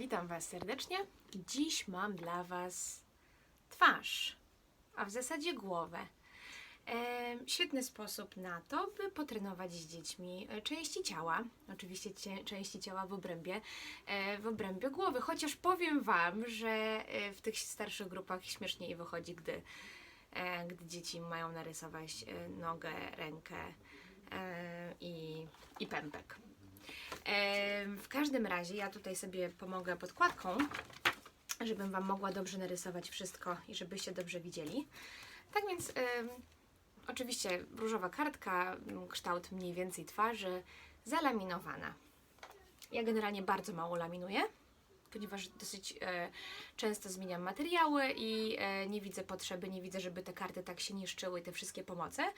Witam Was serdecznie. Dziś mam dla Was twarz, a w zasadzie głowę. E, świetny sposób na to, by potrenować z dziećmi e, części ciała, oczywiście cie, części ciała w obrębie, e, w obrębie głowy. Chociaż powiem Wam, że e, w tych starszych grupach śmieszniej wychodzi, gdy, e, gdy dzieci mają narysować e, nogę, rękę e, i, i pępek. W każdym razie ja tutaj sobie pomogę podkładką, żebym Wam mogła dobrze narysować wszystko i żebyście dobrze widzieli. Tak więc oczywiście różowa kartka, m, kształt mniej więcej twarzy, zalaminowana. Ja generalnie bardzo mało laminuję, ponieważ dosyć e, często zmieniam materiały i e, nie widzę potrzeby, nie widzę, żeby te karty tak się niszczyły, te wszystkie pomoce,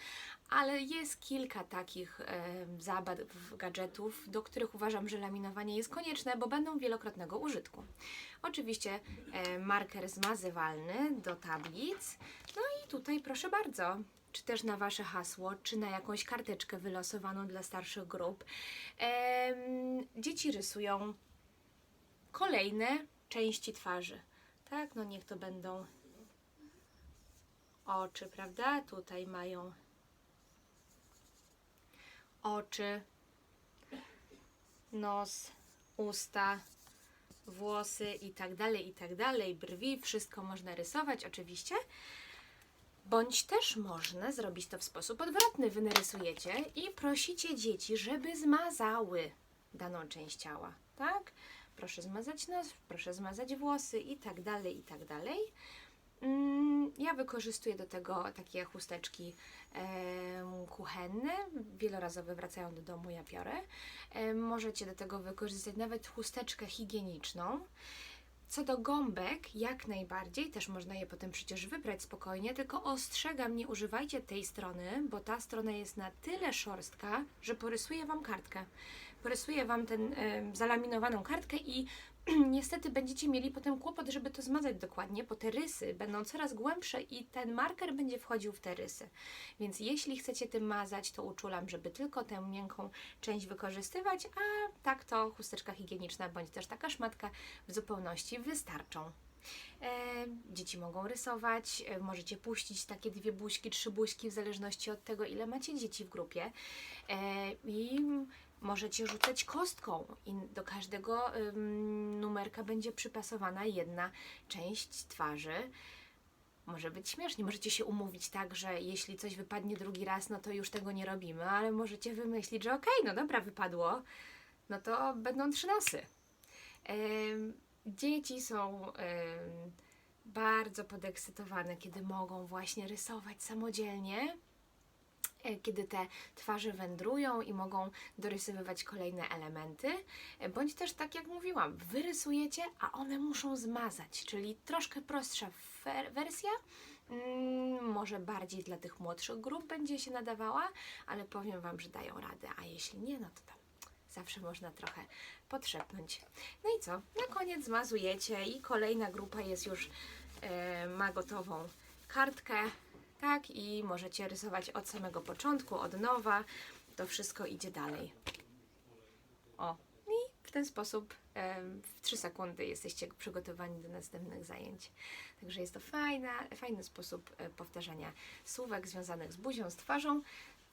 ale jest kilka takich e, zabaw, gadżetów, do których uważam, że laminowanie jest konieczne, bo będą wielokrotnego użytku. Oczywiście e, marker zmazywalny do tablic, no i tutaj proszę bardzo, czy też na Wasze hasło, czy na jakąś karteczkę wylosowaną dla starszych grup. Em, dzieci rysują kolejne części twarzy. Tak, no niech to będą oczy, prawda? Tutaj mają oczy, nos, usta, włosy i tak dalej, i tak dalej, brwi, wszystko można rysować oczywiście. Bądź też można zrobić to w sposób odwrotny. Wy narysujecie i prosicie dzieci, żeby zmazały daną część ciała, tak? Proszę zmazać nos, proszę zmazać włosy i tak dalej, i tak dalej. Mm, Ja wykorzystuję do tego takie chusteczki kuchenne, wielorazowe wracają do domu, ja biorę. Możecie do tego wykorzystać nawet chusteczkę higieniczną. Co do gąbek, jak najbardziej, też można je potem przecież wybrać spokojnie, tylko ostrzegam, nie używajcie tej strony, bo ta strona jest na tyle szorstka, że porysuje Wam kartkę. Porysuje Wam ten em, zalaminowaną kartkę i niestety będziecie mieli potem kłopot, żeby to zmazać dokładnie, bo te rysy będą coraz głębsze i ten marker będzie wchodził w te rysy. Więc jeśli chcecie tym mazać, to uczulam, żeby tylko tę miękką część wykorzystywać, a tak to chusteczka higieniczna bądź też taka szmatka w zupełności wystarczą. E, dzieci mogą rysować, e, możecie puścić takie dwie buźki, trzy buźki, w zależności od tego, ile macie dzieci w grupie. E, I możecie rzucać kostką i do każdego ym, numerka będzie przypasowana jedna część twarzy. Może być śmiesznie, możecie się umówić tak, że jeśli coś wypadnie drugi raz, no to już tego nie robimy, ale możecie wymyślić, że okej, no dobra, wypadło, no to będą trzy nosy. Em, dzieci są em, bardzo podekscytowane, kiedy mogą właśnie rysować samodzielnie, kiedy te twarze wędrują i mogą dorysowywać kolejne elementy, e, bądź też tak jak mówiłam, wyrysujecie, a one muszą zmazać, czyli troszkę prostsza wersja, mm, może bardziej dla tych młodszych grup będzie się nadawała, ale powiem Wam, że dają radę, a jeśli nie, no to tam zawsze można trochę podszepnąć. No i co? Na koniec zmazujecie i kolejna grupa jest już, e, ma gotową kartkę, tak? I możecie rysować od samego początku, od nowa. To wszystko idzie dalej. O, i w ten sposób w 3 sekundy jesteście przygotowani do następnych zajęć. Także jest to fajna, fajny sposób e, powtarzania słówek związanych z buzią, z twarzą,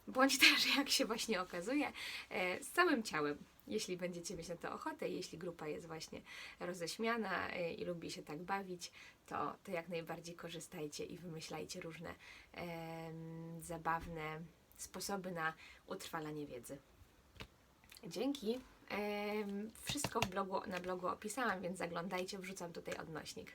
bądź też, jak się właśnie okazuje, e, z całym ciałem. Jeśli będziecie mieć na to ochotę, jeśli grupa jest właśnie roześmiana e, i lubi się tak bawić, to, to jak najbardziej korzystajcie i wymyślajcie różne em, zabawne sposoby na utrwalanie wiedzy. Dzięki. Em, Wszystko w blogu, na blogu opisałam, więc zaglądajcie, wrzucam tutaj odnośnik.